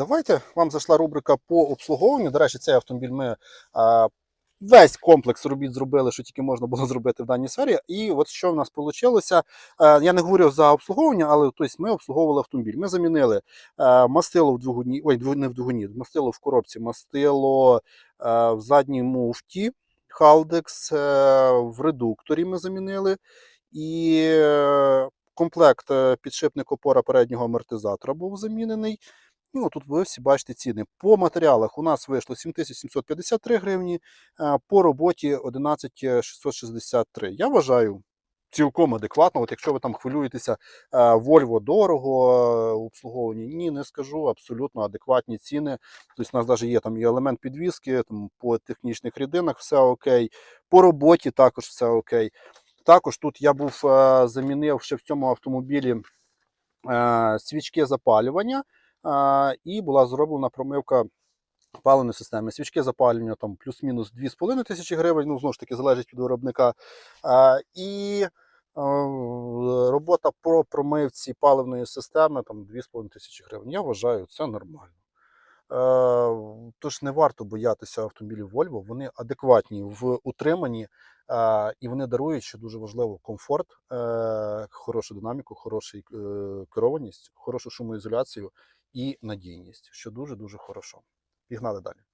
давайте вам зайшла рубрика по обслуговуванню. До речі, цей автомобіль ми а, весь комплекс робіт зробили, що тільки можна було зробити в даній сфері. І от що в нас вийшло. Я не говорю за обслуговування, але тобто, ми обслуговували автомобіль. Ми замінили е, мастило в двигуні, ой, не в двигуні, мастило в коробці, мастило е, в задній муфті. Халдекс е, в редукторі ми замінили. І е, комплект е, підшипник опора переднього амортизатора був замінений. Ну, тут ви всі бачите ціни. По матеріалах у нас вийшло 7753 гривні, по роботі 11663. Я вважаю цілком адекватно. От якщо ви там хвилюєтеся, Volvo дорого в обслуговуванні, ні, не скажу, абсолютно адекватні ціни. Тобто у нас навіть є там і елемент підвіски, там по технічних рідинах все окей, по роботі також все окей. Також тут я був замінив ще в цьому автомобілі свічки запалювання, і була зроблена промивка паливної системи. Свічки запалювання там плюс-мінус 2,5 тисячі гривень, ну знову ж таки залежить від виробника. І робота по промивці паливної системи там 2,5 тисячі гривень. Я вважаю, це нормально. Тож не варто боятися автомобілів Volvo, вони адекватні в утриманні і вони дарують, що дуже важливо, комфорт, е, хорошу динаміку, хорошу е, керованість, хорошу шумоізоляцію і надійність, що дуже-дуже хорошо. Пігнали далі.